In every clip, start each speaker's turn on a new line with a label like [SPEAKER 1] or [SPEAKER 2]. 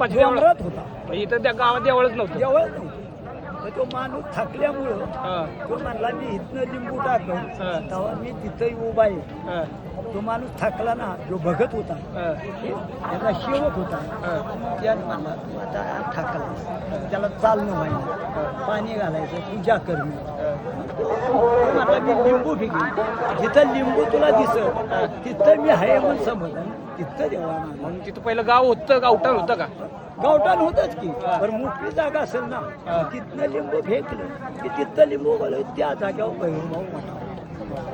[SPEAKER 1] होता.
[SPEAKER 2] म्हणजे इथं त्या गावात देवळच नव्हतं.
[SPEAKER 1] जवळ नव्हतं. तर तो माणूस थकल्यामुळं
[SPEAKER 2] हा,
[SPEAKER 1] तो म्हणला मी इथनं लिंबू टाकलं
[SPEAKER 2] हा.
[SPEAKER 1] तेव्हा मी तिथं उभा आहे.
[SPEAKER 2] हा,
[SPEAKER 1] तो माणूस थकला ना जो भगत होता
[SPEAKER 2] हा,
[SPEAKER 1] त्याचा सेवक होता.
[SPEAKER 2] हा.
[SPEAKER 1] त्याने म्हणला तू आता थकला त्याला चालणं व्हायला पाणी घालायचं पूजा करणं. तो म्हणला लिंबू फेकी जिथं लिंबू तुला दिसत तिथं मी आहे म्हणून समज तिथं देवा म्हणला
[SPEAKER 2] मग तिथं पहिलं गाव होतं गावठाण होतं का?
[SPEAKER 1] गावठाण होतच की. पण मोठी जागा असेल ना तिथनं लिंबू फेकलं. की तिथं लिंबू गेलं त्या जाग्यावर भैरभाऊ मोठा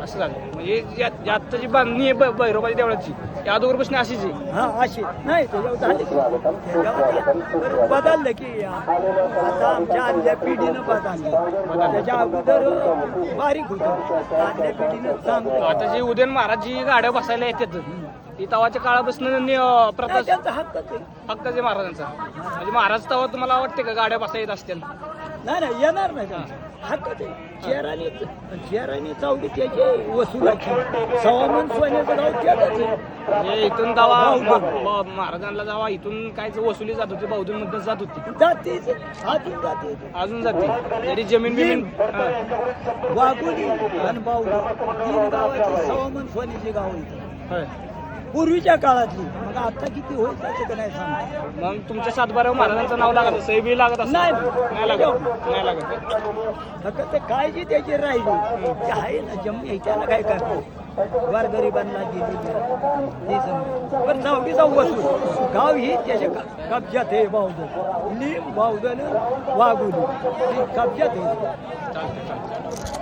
[SPEAKER 2] असं झालं. म्हणजे आत्ता जी बांधणी आहे ब- भैरोबाच्या देवळाची त्या अगोदरपासून अशीच. आहे
[SPEAKER 1] हा अशी. नाही त्याच्यावर झाली की त्याच्यावर बरं बदललं की आता आमच्या आदल्या पिढीनं बदललं. त्याच्या अगोदर बारीक होतं. आदल्या पिढीनं चांगलं
[SPEAKER 2] आता जे उदयन महाराज जी गाड्या बसायला येतात ती तवाच्या काळापासून
[SPEAKER 1] नाही, त्यांचा हक्कच आहे.
[SPEAKER 2] हक्काचे महाराजांचा. म्हणजे महाराज तवा तुम्हाला वाटते का गाड्या बसा येत असतील?
[SPEAKER 1] नाही नाही येणार नाही. हक्कच शहराने शहराने चावडी त्याची वसुलाची. सवामन सोन्याचं गाव त्याच
[SPEAKER 2] म्हणजे इथून दवा
[SPEAKER 1] बौद्ध.
[SPEAKER 2] महाराजांना जावा. इथून काय वसुली जात होती बौद्धून मध्ये जात होती.
[SPEAKER 1] जातीच हातून जाते
[SPEAKER 2] अजून जाते. जरी जमीन बिमीन हा.
[SPEAKER 1] वाघोली आणि बावडी तीन गावाची सवामन सोन्याची गाव इथं
[SPEAKER 2] होय.
[SPEAKER 1] पूर्वीच्या काळातली. मग आता किती होईल त्याचं का नाही सांगता
[SPEAKER 2] मग तुमच्या सातबाऱ्यावर महाराजांचं नाव लागत असं बी लागत असं
[SPEAKER 1] नाही.
[SPEAKER 2] नाही लागत. नाही लागत.
[SPEAKER 1] फक्त ते काळजी त्याची राहिली. ते आहे ना जमली त्याला काय करतो? गोरगरिबांना दिली ते समजा पण चौकीचा वसूल गाव ही त्याच्या क- कब्जात आहे बावदल लिम बावदल वाघोली. ही कब्जात आहे.